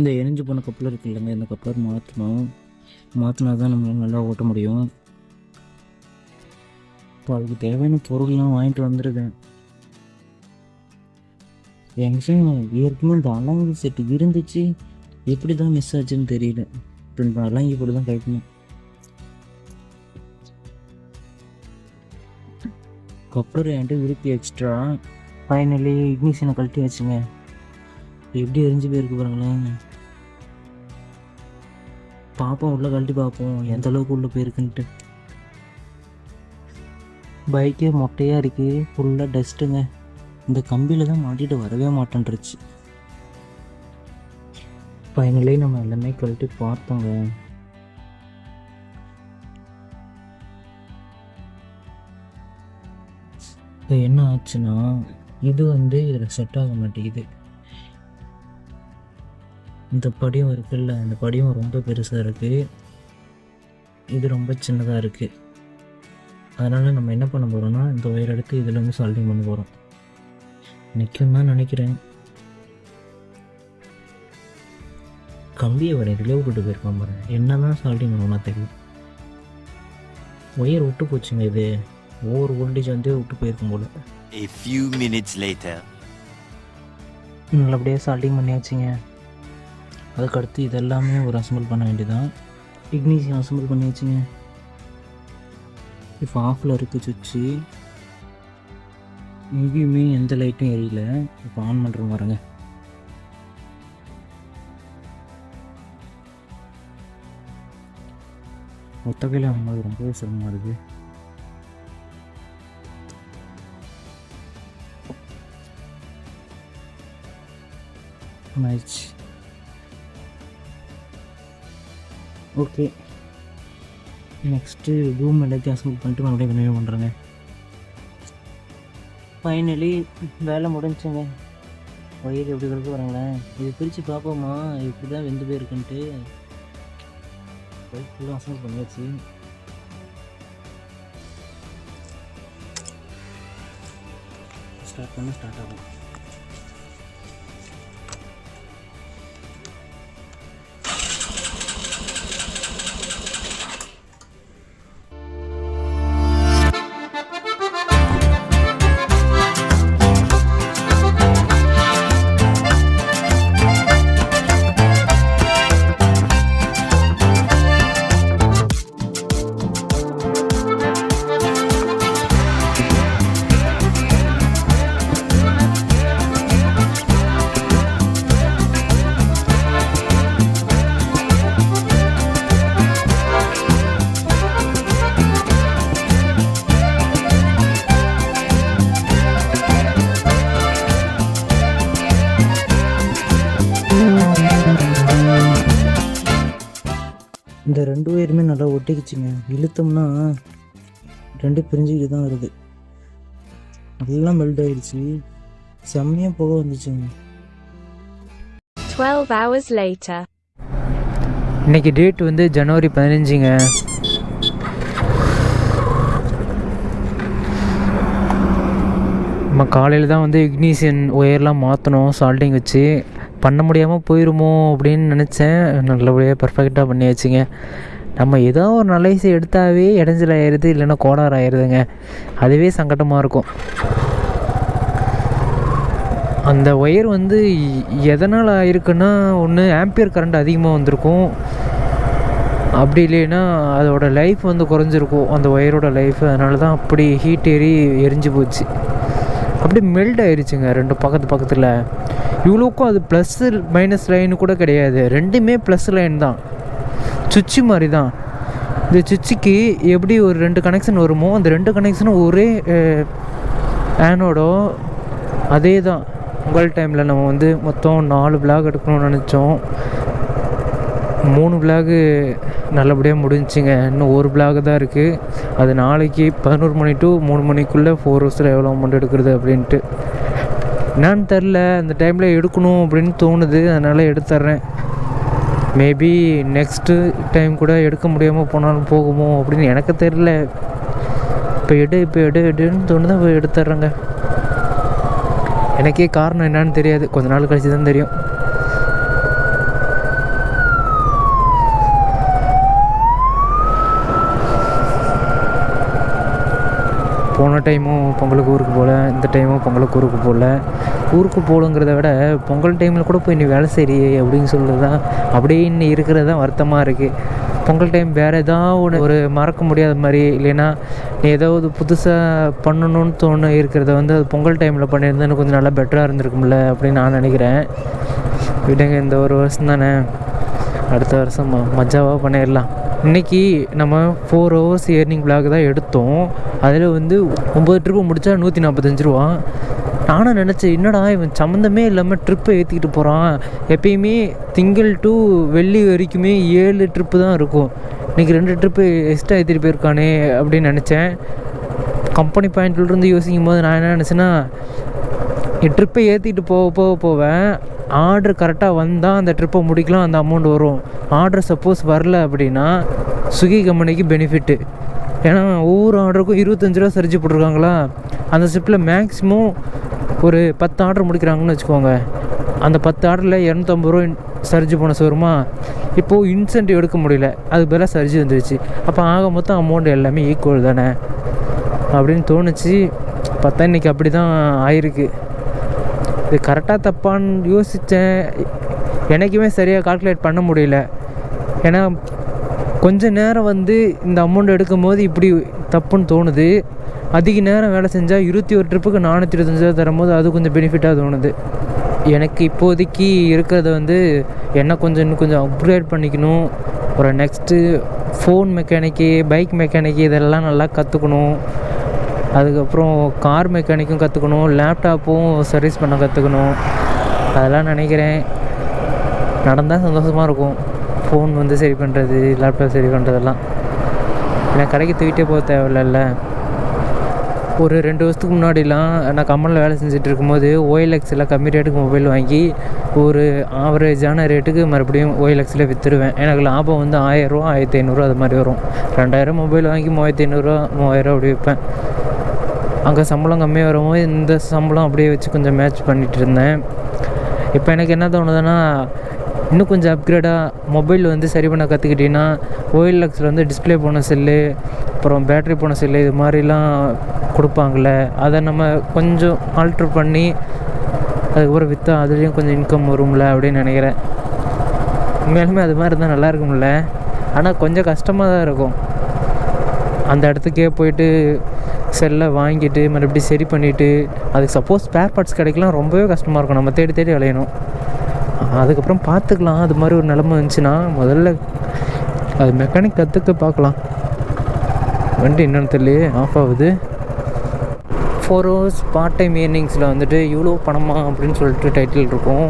இந்த எரிஞ்சு போன கப்பல் இருக்கு இல்லைங்க இந்த கப்பலர் மாற்றணும் மாற்றினா தான் நம்ம நல்லா ஓட்ட முடியும். இப்போ அதுக்கு தேவையான பொருள்லாம் வாங்கிட்டு வந்துருக்கேன். எங்க ஏற்கனவே இந்த அலாங்கி செட்டு இருந்துச்சு. எப்படி தான் மிஸ் ஆச்சுன்னு தெரியல. இப்போ இந்த அலங்கி போட்டு தான் கட்டணும் கப்பலர் என்கிட்ட விருப்பி எக்ஸ்ட்ரா ஃபைனலி இக்னிஷனை கழட்டி வச்சுங்க. எப்படி எரிஞ்சு போயிருக்கு பாருங்களேன். பார்ப்போம் உள்ளே கழட்டி பார்ப்போம் எந்த அளவுக்கு உள்ளே போயிருக்குன்ட்டு. பைக்கே மொட்டையாக இருக்குது ஃபுல்லாக டஸ்ட்டுங்க இந்த கம்பியில் தான் மாட்டிட்டு வரவே மாட்டேன்ருச்சு ஃபைனலி நம்ம எல்லாமே கழட்டி பார்த்தோங்க. இப்போ என்ன ஆச்சுன்னா இது வந்து இதில் செட் ஆக மாட்டேங்குது. இந்த படியும் இருக்குல்ல இந்த படியும் ரொம்ப பெருசாக இருக்குது இது ரொம்ப சின்னதாக இருக்குது அதனால் நம்ம என்ன பண்ண போகிறோம்னா இந்த ஒயர் எடுத்து இதில் வந்து சால்டிங் பண்ண போகிறோம் நிற்கும் தான் நினைக்கிறேன். கம்பியை விட இதிலே விட்டுட்டு போயிருக்கான் பாருங்க என்ன தான் சால்டிங் பண்ணணும்னா தெரியும் ஒயர் விட்டு போச்சுங்க இது. ஒவ்வொரு வோல்டேஜ் வந்து விட்டு போயிருக்கும் போல். A few minutes later. நல்லபடியாக சால்டிங் பண்ணியாச்சுங்க. அதுக்கடுத்து இதெல்லாமே ஒரு அசம்பிள் பண்ண வேண்டியதான் இக்னிஷியம் அசம்பிள் பண்ணியாச்சுங்க. இப்போ ஆஃபில் இருக்குது சுவிட்சு. எங்கேயுமே எந்த லைட்டும் எரியல. இப்போ ஆன் பண்ணுறோம் பாருங்க. ஒத்தகையில் கையில் ரொம்பவே சிரமமாக இருக்குது ஆயிடுச்சு ஓகே. நெக்ஸ்ட்டு ரூம் எல்லாத்தையும் அசம்பிள் பண்ணிட்டு மறுபடியும் கண்டினியூ பண்ணுறேங்க ஃபைனலி வேலை முடிஞ்சுங்க. ஒயர் எப்படி கிடக்கு வராங்களேன் இது பிரித்து பார்ப்போமா? இப்படி தான் வெந்து போயிருக்குன்ட்டு. ஒயர் ஃபுல்லாக அசம்பிள் பண்ணியாச்சு. ஸ்டார்ட் பண்ண ஸ்டார்ட் ஆகும். இந்த ரெண்டு ஒயருமே நல்லா ஒட்டிக்கிச்சுங்க. இழுத்தோம்னா ரெண்டு பிரிஞ்சுக்கிட்டு தான் வருது. நல்லா மெல்ட் ஆயிடுச்சு. செம்மையாக புகை வந்துச்சுங்க. 12 hours later. இன்னைக்கு டேட் வந்து ஜனவரி பதினஞ்சுங்க. நம்ம காலையில் தான் வந்து இக்னிஷியன் ஒயர்லாம் மாற்றணும் சால்டிங் வச்சு. பண்ண முடியாமல் போயிருமோ அப்படின்னு நினச்சேன். நல்லபடியாக பர்ஃபெக்டாக பண்ணியாச்சுங்க. நம்ம ஏதோ ஒரு நல்ல விஷயம் எடுத்தாவே இடைஞ்சல் ஆயிடுது இல்லைன்னா கோளாறு ஆயிடுதுங்க. அதுவே சங்கடமாக இருக்கும். அந்த ஒயர் வந்து எதனால் ஆயிருக்குன்னா ஒன்று ஆம்பியர் கரண்ட் அதிகமாக வந்திருக்கும். அப்படி இல்லைன்னா அதோட லைஃப் வந்து குறைஞ்சிருக்கும். அந்த ஒயரோட லைஃப் அதனால தான் அப்படி ஹீட் ஏறி எரிஞ்சு போச்சு. அப்படியே மெல்ட் ஆயிடுச்சுங்க ரெண்டு பக்கத்து பக்கத்தில். இவ்வளோக்கும் அது ப்ளஸ் மைனஸ் லைன் கூட கிடையாது. ரெண்டுமே ப்ளஸ் லைன் தான். சுவிட்சு மாதிரி தான் இந்த சுவிட்சுக்கு எப்படி ஒரு ரெண்டு கனெக்ஷன் வருமோ அந்த ரெண்டு கனெக்ஷனும் ஒரே ஆனோடோ அதே தான் உங்கள் டைமில் நம்ம வந்து மொத்தம் நாலு பிளாக் எடுக்கணும்னு நினச்சோம். மூணு பிளாகு நல்லபடியாக முடிஞ்சுங்க இன்னும் ஒரு பிளாக் தான் இருக்குது அது நாளைக்கு பதினோரு மணி டு மூணு மணிக்குள்ளே ஃபோர் ஹவர்ஸில் எவ்வளோ அமௌண்ட் எடுக்கிறது அப்படின்ட்டு. என்னன்னு தெரில அந்த டைமில் எடுக்கணும் அப்படின்னு தோணுது. அதனால் எடுத்துட்றேன் மேபி நெக்ஸ்ட்டு டைம் கூட எடுக்க முடியாமல் போனாலும் போகுமோ அப்படின்னு எனக்கு தெரில. இப்போ எடு இப்போ எடு எடுன்னு தோணுது இப்போ எடுத்துட்றேங்க எனக்கே காரணம் என்னன்னு தெரியாது. கொஞ்ச நாள் கழிச்சு தான் தெரியும். போன டைமும் பொங்கலுக்கு ஊருக்கு போகல இந்த டைமும் பொங்கலுக்கு ஊருக்கு போகல. ஊருக்கு போகலங்கிறத விட பொங்கல் டைமில் கூட போய் நீ வேலை செய்றியே அப்படின்னு சொல்கிறது தான் அப்படியே இருக்கிறது தான் வருத்தமாக இருக்குது பொங்கல் டைம் வேறு ஏதாவது ஒன்று ஒரு மறக்க முடியாத மாதிரி இல்லைன்னா நீ ஏதாவது புதுசாக பண்ணணும்னு தோணு இருக்கிறத வந்து அது பொங்கல் டைமில் பண்ணியிருந்தா எனக்கு கொஞ்சம் நல்லா பெட்டராக இருந்திருக்கும்ல அப்படின்னு நான் நினைக்கிறேன். விடுங்க இந்த ஒரு வருஷம் தானே. அடுத்த வருஷம் மஜாவாக பண்ணிடலாம் இன்றைக்கி நம்ம ஃபோர் ஹவர்ஸ் ஏர்னிங் பிளாக் தான் எடுத்தோம். அதில் வந்து ஒம்பது ட்ரிப்பு முடித்தா நூற்றி நாற்பத்தஞ்சு ரூபா. நானும் நினச்சேன் என்னடா இவன் சம்மந்தமே இல்லாமல் ட்ரிப்பை ஏற்றிக்கிட்டு போகிறான் எப்பயுமே திங்கள் டு வெள்ளி வரைக்குமே ஏழு ட்ரிப்பு தான் இருக்கும். இன்றைக்கி ரெண்டு ட்ரிப்பு எக்ஸ்ட்ரா ஏற்றிட்டு போயிருக்கானே அப்படின்னு நினச்சேன். கம்பெனி பாயிண்ட்லேருந்து யோசிக்கும் போது நான் என்ன நினச்சேன்னா ட்ரிப்பை ஏற்றிட்டு போக போக போவேன் ஆர்டர் கரெக்டாக வந்தால் அந்த ட்ரிப்பை முடிக்கலாம் அந்த அமௌண்ட் வரும். ஆர்டர் சப்போஸ் வரல அப்படின்னா ஸ்விக்கி கம்பெனிக்கு பெனிஃபிட்டு ஏன்னா ஒவ்வொரு ஆர்டருக்கும் இருபத்தஞ்சு ரூபா சரிச்சு போட்டிருக்காங்களா? அந்த ஷிப்பில் மேக்ஸிமம் ஒரு பத்து ஆர்டர் முடிக்கிறாங்கன்னு வச்சுக்கோங்க. அந்த பத்து ஆர்டரில் இரநூத்தம்பது ரூபா சரிஞ்சு போன சோறுமா இப்போது இன்சென்டிவ் எடுக்க முடியல. அது பதிலாக சரிஞ்சு வந்துருச்சு. அப்போ ஆக மொத்தம் அமௌண்ட் எல்லாமே ஈக்குவல் தானே? அப்படின்னு தோணுச்சு. பார்த்தா இன்றைக்கி அப்படி தான் ஆயிருக்கு. இது கரெக்டாக தப்பான்னு யோசித்தேன் எனக்குமே சரியாக கால்குலேட் பண்ண முடியல. ஏன்னா கொஞ்ச நேரம் வந்து இந்த அமௌண்ட் எடுக்கும் போது இப்படி தப்புன்னு தோணுது. அதிக நேரம் வேலை செஞ்சால் இருபத்தி ஒரு ட்ரிப்புக்கு நானூற்றி இருபத்தஞ்சாயிரம் தரும்போது அது கொஞ்சம் பெனிஃபிட்டாக தோணுது. எனக்கு இப்போதைக்கு இருக்கிறத வந்து என்ன கொஞ்சம் இன்னும் கொஞ்சம் அப்கிரேட் பண்ணிக்கணும். ஒரு next phone mechanic bike mechanic இதெல்லாம் நல்லா கற்றுக்கணும் அதுக்கப்புறம் கார் மெக்கானிக்கும் கற்றுக்கணும் லேப்டாப்பும் சர்வீஸ் பண்ண கற்றுக்கணும் அதெல்லாம் நினைக்கிறேன். நடந்தால் சந்தோஷமாக இருக்கும். ஃபோன் வந்து சரி பண்ணுறது லேப்டாப் சரி பண்ணுறதெல்லாம் ஏன்னா கடைக்கு தூக்கிட்டே போக தேவையில்ல ஒரு ரெண்டு வருஷத்துக்கு முன்னாடிலாம் நான் கம்மலில் வேலை செஞ்சுட்டு இருக்கும்போது ஓஎல்எக்ஸில் கம்மி ரேட்டுக்கு மொபைல் வாங்கி ஒரு ஆவரேஜான ரேட்டுக்கு மறுபடியும் ஓஎல்எக்ஸில் விற்றுருவேன் எனக்கு லாபம் வந்து ஆயிரரூவா ஆயிரத்தி ஐநூறுரூவா அது மாதிரி வரும். ரெண்டாயிரம் மொபைல் வாங்கி மூவாயிரத்தி ஐநூறுரூவா மூவாயிரம் அப்படி விற்பேன். அங்கே சம்பளம் கம்மியாக வரும்போது இந்த சம்பளம் அப்படியே வச்சு கொஞ்சம் மேட்ச் பண்ணிகிட்டு இருந்தேன் இப்போ எனக்கு என்ன தோணுதுன்னா இன்னும் கொஞ்சம் அப்கிரேடாக மொபைல் வந்து சரி பண்ண கற்றுக்கிட்டிங்கன்னா ஓஎல்எக்ஸில் வந்து டிஸ்பிளே போன செல்லு அப்புறம் பேட்ரி போன செல்லு இது மாதிரிலாம் கொடுப்பாங்கள்ல அதை நம்ம கொஞ்சம் ஆல்ட்ரு பண்ணி அதுக்கப்புறம் விற்றா அதுலேயும் கொஞ்சம் இன்கம் வரும்ல அப்படின்னு நினைக்கிறேன். உண்மையாலுமே அது மாதிரி இருந்தால் நல்லா இருக்கும்ல. ஆனால் கொஞ்சம் கஷ்டமாக தான் இருக்கும். அந்த இடத்துக்கே போயிட்டு செல்லை வாங்கிட்டு மறுபடியும் சரி பண்ணிவிட்டு அதுக்கு சப்போஸ் ஸ்பேர் பார்ட்ஸ் கிடைக்கலாம் ரொம்பவே கஷ்டமாக இருக்கும். நம்ம தேடி தேடி அலையணும். அதுக்கப்புறம் பார்த்துக்கலாம். அது மாதிரி ஒரு நிலமை இருந்துச்சுன்னா முதல்ல அது மெக்கானிக் கற்றுக்க பார்க்கலாம். வண்டி என்னென்னு தெரியலையே ஆஃப் ஆகுது. ஃபோர் ஹவர்ஸ் பார்ட் டைம் இயர்னிங்ஸில் வந்துட்டு இவ்வளோ பணமா அப்படின்னு சொல்லிட்டு டைட்டில் இருக்கும்.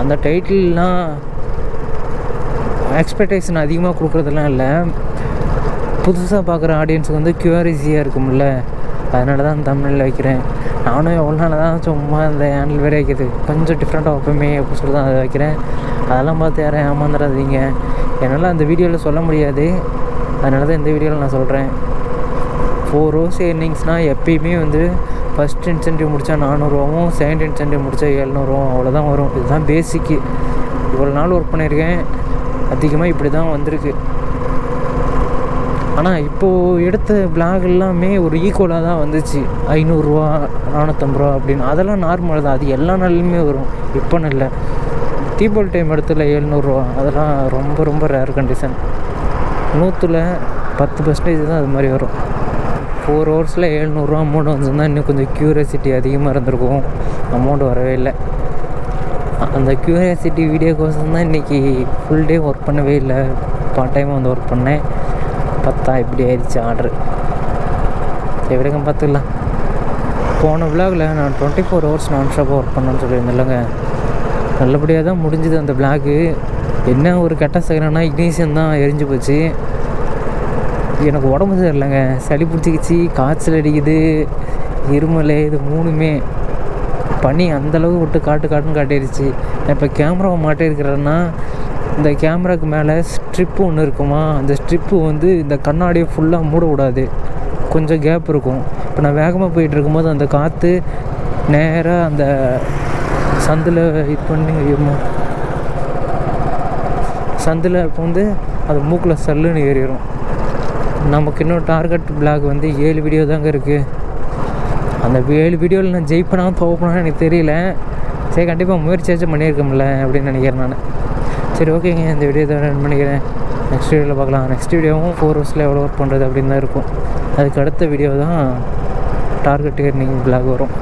அந்த டைட்டில்லாம் எக்ஸ்பெக்டேஷன் அதிகமாக கொடுக்குறதெல்லாம் இல்லை. புதுசாக பார்க்குற ஆடியன்ஸுக்கு வந்து க்யூரிஸியாக இருக்கும்ல. அதனால தான் தமிழில் வைக்கிறேன். நானும் எவ்வளோ நாள் தான் சும்மா இந்த ஹேண்டில் வேறு வைக்கிறது. கொஞ்சம் டிஃப்ரெண்ட்டாக வைப்போமே அப்படின்னு சொல்லி தான் அதை வைக்கிறேன். அதெல்லாம் பார்த்து யாரும் ஏமாந்துடாதீங்க என்னால் அந்த வீடியோவில் சொல்ல முடியாது. அதனால தான் இந்த வீடியோவில் நான் சொல்கிறேன் ஃபோர் ஹவர்ஸ் ஏர்னிங்ஸ்னால் எப்பயுமே வந்து ஃபஸ்ட் இன்சென்டிவ் முடித்தா நானூறுவாவும் செகண்ட் இன்சென்டிவ் முடித்தா எழுநூறுவாவும் அவ்வளோதான் வரும். இதுதான் பேசிக்கு இவ்வளோ நாள் ஒர்க் பண்ணியிருக்கேன். அதிகமாக இப்படி தான் வந்திருக்கு. ஆனால் இப்போது எடுத்த பிளாக் எல்லாமே ஒரு ஈக்குவலாக தான் வந்துச்சு. ஐநூறுரூவா நானூற்றம்பது ரூபா அப்படின்னு. அதெல்லாம் நார்மல் தான். அது எல்லா நாள்லையுமே வரும். இப்போன்னு இல்லை. தீபாவளி டைம் இடத்துல எழுநூறுவா. அதெல்லாம் ரொம்ப ரொம்ப ரேர் கண்டிஷன் நூற்றில் பத்து பர்சன்டேஜ் தான் அது மாதிரி வரும். ஃபோர் ஹவர்ஸில் எழுநூறுவா அமௌண்ட் வந்துருந்தா இன்னும் கொஞ்சம் க்யூரியாசிட்டி அதிகமாக இருந்திருக்கும். அமௌண்ட் வரவே இல்லை. அந்த க்யூரியாசிட்டி வீடியோக்கோசம் தான் இன்றைக்கி ஃபுல் டே ஒர்க் பண்ணவே இல்லை. பார்ட் டைமாக வந்து ஒர்க் பண்ணேன். பார்த்தா இப்படி ஆயிடுச்சு ஆர்டர் எப்படிங்க பார்த்துக்கலாம். போன விளாகில் நான் டுவெண்ட்டி ஃபோர் ஹவர்ஸ் நான் ஷாப்பாக ஒர்க் பண்ணேன்னு சொல்லியிருந்தேன்லங்க. நல்லபடியாக தான் முடிஞ்சுது அந்த பிளாக்கு என்ன ஒரு கெட்ட செகண்ட்னா இக்னீஷியன் தான் எரிஞ்சு போச்சு. எனக்கு உடம்பு சரியில்லைங்க. சளி பிடிச்சிக்கிச்சு காய்ச்சல் அடிக்குது இருமல் இது மூணுமே. பனி அந்தளவு விட்டு காட்டு காட்டுன்னு காட்டிடுச்சு. நான் இப்போ கேமராவை மாட்டிருக்கிறேன்னா இந்த கேமராக்கு மேலே ஸ்ட்ரிப்பு ஒன்று இருக்குமா? அந்த ஸ்ட்ரிப்பு வந்து இந்த கண்ணாடியை ஃபுல்லாக மூட விடாது கொஞ்சம் கேப் இருக்கும். இப்போ நான் வேகமாக போயிட்டு இருக்கும்போது அந்த காற்று நேராக அந்த சந்தில் இது பண்ணி சந்தில் இப்போ வந்து அது மூக்கில் சல்லுன்னு ஏறிடும் நமக்கு இன்னும் டார்கெட் பிளாக் வந்து ஏழு வீடியோ தாங்க இருக்குது அந்த ஏழு வீடியோவில் நான் ஜெயிப்பனா தோப்பனா எனக்கு தெரியல. சரி கண்டிப்பாக முயற்சியாச்சும் பண்ணியிருக்கோம்ல அப்படின்னு நினைக்கிறேன் நான். சரி ஓகேங்க இந்த வீடியோ தான் ரன் பண்ணிக்கிறேன். நெக்ஸ்ட் வீடியோவில் பார்க்கலாம். நெக்ஸ்ட் வீடியோவும் ஃபோர் ஹவர்ஸில் எவ்வளோ ஒர்க் பண்ணுறது அப்படின்னு தான் இருக்கும். அதுக்கு அடுத்த வீடியோ தான் டார்கெட் நீங்கள் பிளாக் வரும்.